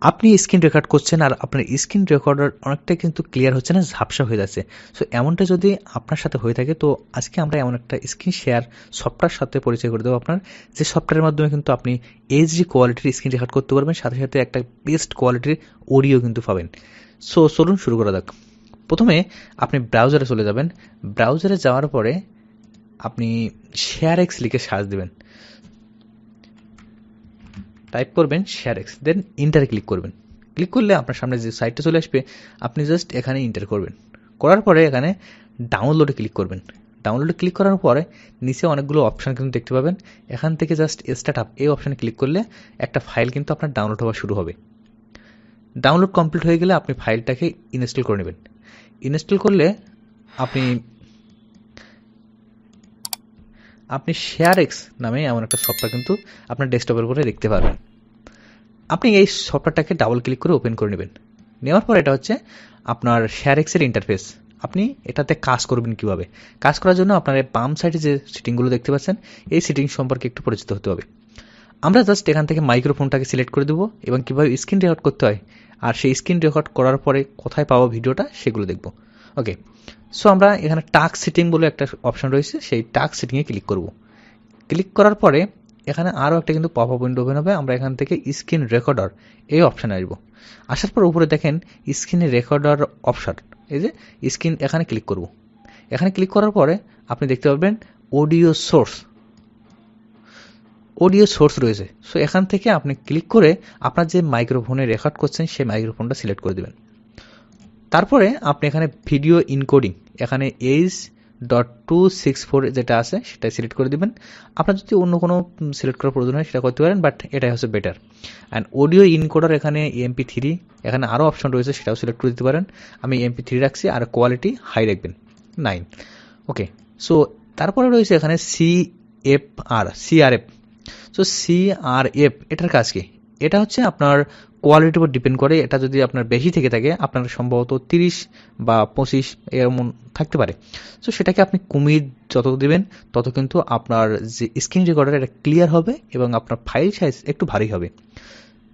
আপনি screen record করছেন আর আপনার স্ক্রিন রেকর্ডার অনেকটাই কিন্তু ক্লিয়ার হচ্ছে না, ঝাপসা হয়ে যাচ্ছে। সো এমনটা যদি আপনার সাথে হয়ে থাকে, তো আজকে আমরা এমন একটা স্ক্রিন শেয়ার সফটওয়্যার সাথে পরিচয় করে দেবো আপনার। যে সফটওয়্যারের মাধ্যমে কিন্তু আপনি এইচডি কোয়ালিটির স্ক্রিন রেকর্ড করতে পারবেন, সাথে সাথে একটা বেস্ট কোয়ালিটির অডিও কিন্তু পাবেন। সো চলুন শুরু করা যাক। প্রথমে আপনি ব্রাউজারে চলে যাবেন। ব্রাউজারে যাওয়ার পরে আপনি শেয়ার এক্স লিখে সার্চ দেবেন। টাইপ করবেন শেয়ার এক্স দেন ইন্টারে ক্লিক করবেন। ক্লিক করলে আপনার সামনে যে সাইটটা চলে আসবে, আপনি জাস্ট এখানে ইন্টার করবেন। করার পরে এখানে ডাউনলোডে ক্লিক করবেন। ডাউনলোডে ক্লিক করার পরে নিচে অনেকগুলো অপশান কিন্তু দেখতে পাবেন। এখান থেকে জাস্ট স্টার্ট আপ এই অপশানে ক্লিক করলে একটা ফাইল কিন্তু আপনার ডাউনলোড হওয়া শুরু হবে। ডাউনলোড কমপ্লিট হয়ে গেলে আপনি ফাইলটাকে ইনস্টল করে নেবেন। ইনস্টল করলে আপনি আপনি শেয়ার এক্স নামে এমন একটা সফটওয়্যার কিন্তু আপনার ডেস্কটপের উপরে দেখতে পারবেন। আপনি এই সফটওয়্যারটাকে ডাবল ক্লিক করে ওপেন করে নেবেন। নেওয়ার পর এটা হচ্ছে আপনার শেয়ার এক্সের ইন্টারফেস আপনি এটাতে কাজ করবেন কীভাবে? কাজ করার জন্য আপনার বাম সাইডে যে সিটিংগুলো দেখতে পাচ্ছেন, এই সিটিং সম্পর্কে একটু পরিচিত হতে হবে। আমরা জাস্ট এখান থেকে মাইক্রোফোনটাকে সিলেক্ট করে দেবো এবং কীভাবে স্ক্রিন রেকর্ড করতে হয়, আর সেই স্ক্রিন রেকর্ড করার পরে কোথায় পাবো ভিডিওটা সেগুলো দেখব। ওকে সো আমরা এখানে টাক সিটিং বলে একটা অপশন রয়েছে, সেই টাক সিটিংয়ে ক্লিক করব। ক্লিক করার পরে এখানে আরও একটা কিন্তু পপ আপ উইন্ডো ওপেন হবে, আমরা এখান থেকে স্ক্রিন রেকর্ডার এই অপশানে আসব। আসার পর উপরে দেখেন স্ক্রিনে রেকর্ডার অপশান এই যে স্ক্রিন এখানে ক্লিক করব। এখানে ক্লিক করার পরে আপনি দেখতে পাবেন অডিও সোর্স অডিও সোর্স রয়েছে। সো এখান থেকে আপনি ক্লিক করে আপনার যে মাইক্রোফোনে রেকর্ড করছেন, সেই মাইক্রোফোনটা সিলেক্ট করে দেবেন। তারপরে আপনি এখানে ভিডিও ইনকোডিং এখানে H dot two six four যেটা আছে সেটা সিলেক্ট করে দেবেন। আপনার যদি অন্য কোনো সিলেক্ট করার প্রয়োজন হয় সেটা করতে পারেন বাট এটাই হচ্ছে বেটার অ্যান্ড অডিও ইনকোডার এখানে এমপি থ্রি এখানে আরও অপশন রয়েছে সেটাও সিলেক্ট করে দিতে পারেন। আমি এমপি থ্রি রাখছি, আর কোয়ালিটি হাই রাখবেন নাইন ওকে সো তারপরে রয়েছে এখানে C F R CRF so CRF এটার কাজ কি? এটা হচ্ছে আপনার কোয়ালিটির উপর ডিপেন্ড করে, এটা যদি আপনার বেশি থেকে থাকে, আপনার সম্ভবত তিরিশ বা পঁচিশ এমন থাকতে পারে। সো সেটাকে আপনি কুমির যত দেবেন, তত কিন্তু আপনার যে স্ক্রিন রেকর্ডার এটা ক্লিয়ার হবে এবং আপনার ফাইল সাইজ একটু ভারী হবে।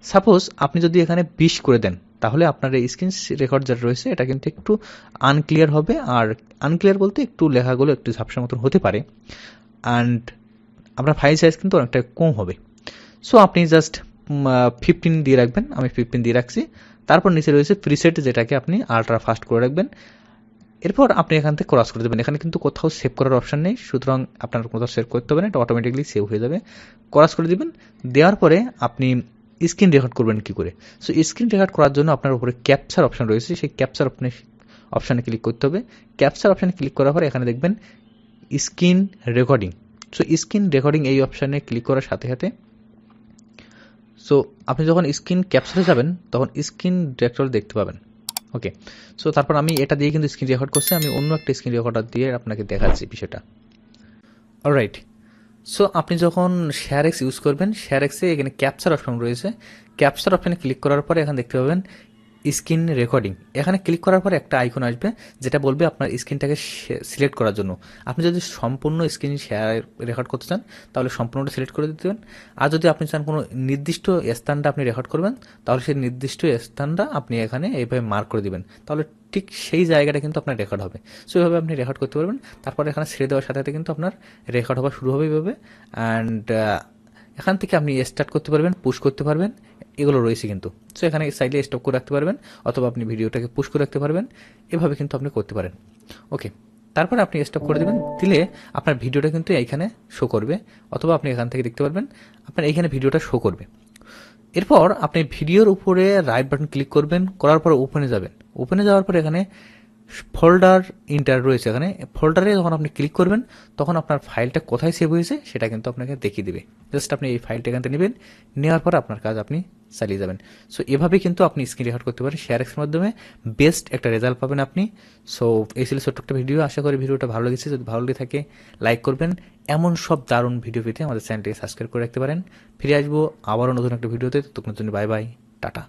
সাপোজ আপনি যদি এখানে বিশ করে দেন, তাহলে আপনার এই স্ক্রিন রেকর্ড যেটা রয়েছে, এটা কিন্তু একটু আনক্লিয়ার হবে আর আনক্লিয়ার বলতে একটু লেখাগুলো একটু ঝাপসার মতন হতে পারে অ্যান্ড আপনার ফাইল সাইজ কিন্তু অনেকটা কম হবে। সো আপনি জাস্ট ফিফটিন দিয়ে রাখবেন, আমি ফিফটিন দিয়ে রাখছি। তারপর নিচে রয়েছে প্রিসেট যেটাকে আপনি আলট্রা ফাস্ট করে রাখবেন। এরপর আপনি এখান থেকে ক্রস করে দেবেন। এখানে কিন্তু কোথাও সেভ করার অপশান নেই, সুতরাং আপনার কোথাও সেভ করতে হবে না এটা অটোমেটিকলি সেভ হয়ে যাবে। ক্রস করে দিবেন, দেওয়ার পরে আপনি স্ক্রিন রেকর্ড করবেন কি করে? সো স্ক্রিন রেকর্ড করার জন্য আপনার উপরে ক্যাপচার অপশান রয়েছে, সেই ক্যাপচার আপনি অপশানে ক্লিক করতে হবে। ক্যাপচার অপশানে ক্লিক করার পরে এখানে দেখবেন screen recording so screen recording এই অপশানে ক্লিক করার সাথে সাথে সো আপনি যখন স্ক্রিন ক্যাপচারে যাবেন, তখন স্ক্রিন ডিরেক্টর দেখতে পাবেন। ওকে সো তারপর আমি এটা দিয়ে কিন্তু স্ক্রিন রেকর্ড করছি, আমি অন্য একটা স্ক্রিন রেকর্ডার দিয়ে আপনাকে দেখাচ্ছি বিষয়টা। অলরাইট সো আপনি যখন শেয়ার এক্স ইউজ করবেন শেয়ার এক্সে এখানে ক্যাপচার অপশন রয়েছে। ক্যাপচার অপশানে ক্লিক করার পরে এখানে দেখতে পাবেন স্ক্রিন রেকর্ডিং। এখানে ক্লিক করার পর একটা আইকন আসবে, যেটা বলবে আপনার স্ক্রিনটাকে সিলেক্ট করার জন্য। আপনি যদি সম্পূর্ণ স্ক্রিন শেয়ার রেকর্ড করতে চান, তাহলে সম্পূর্ণটা সিলেক্ট করে দিতে আর যদি আপনি চান কোনো নির্দিষ্ট স্থানটা আপনি রেকর্ড করবেন, তাহলে সেই নির্দিষ্ট স্থানটা আপনি এখানে এইভাবে মার্ক করে দিবেন। তাহলে ঠিক সেই জায়গাটা কিন্তু আপনার রেকর্ড হবে। সো এইভাবে আপনি রেকর্ড করতে পারবেন। তারপর এখানে ছেড়ে দেওয়ার সাথে সাথে কিন্তু আপনার রেকর্ড হওয়া শুরু হবে এইভাবে। অ্যান্ড এখান থেকে আপনি স্টার্ট করতে পারবেন পুশ করতে পারবেন, এগুলো রয়েছে কিন্তু। সো এখানে সাইডে স্টপ করে রাখতে পারবেন, অথবা আপনি ভিডিওটাকে পুশ করে রাখতে পারবেন, এভাবে কিন্তু আপনি করতে পারেন। ওকে তারপরে আপনি স্টপ করে দেবেন, দিলে আপনার ভিডিওটা কিন্তু এইখানে শো করবে, অথবা আপনি এখান থেকে দেখতে পারবেন, আপনার এইখানে ভিডিওটা শো করবে। এরপর আপনি ভিডিওর উপরে রাইট বাটন ক্লিক করবেন, করার পর ওপেনে যাবেন। ওপেনে যাওয়ার পর এখানে ফোল্ডার ইন্টার রয়েছে এখানে। ফোল্ডারে যখন আপনি ক্লিক করবেন, তখন আপনার ফাইলটা কোথায় সেভ হয়েছে সেটা কিন্তু আপনাকে দেখিয়ে দেবে। জাস্ট আপনি এই ফাইলটা এখান থেকে নেবেন, নেওয়ার পর আপনার কাজ আপনি চালিয়ে যাবেন। সো এভাবে কিন্তু আপনি স্ক্রিন রেকর্ড করতে পারেন শেয়ার এক্সের মাধ্যমে। বেস্ট একটা রেজাল্ট পাবেন আপনি। সো এই ছিল ছোট্ট একটা ভিডিও আশা করি ভিডিওটা ভালো লেগেছে। যদি ভালো লেগে থাকে লাইক করবেন। এমন সব দারুণ ভিডিও পেতে আমাদের চ্যানেলটিকে সাবস্ক্রাইব করে রাখতে পারেন। ফিরে আসব আবারও নতুন একটা ভিডিওতে ততক্ষণের জন্য বাই বাই টাটা।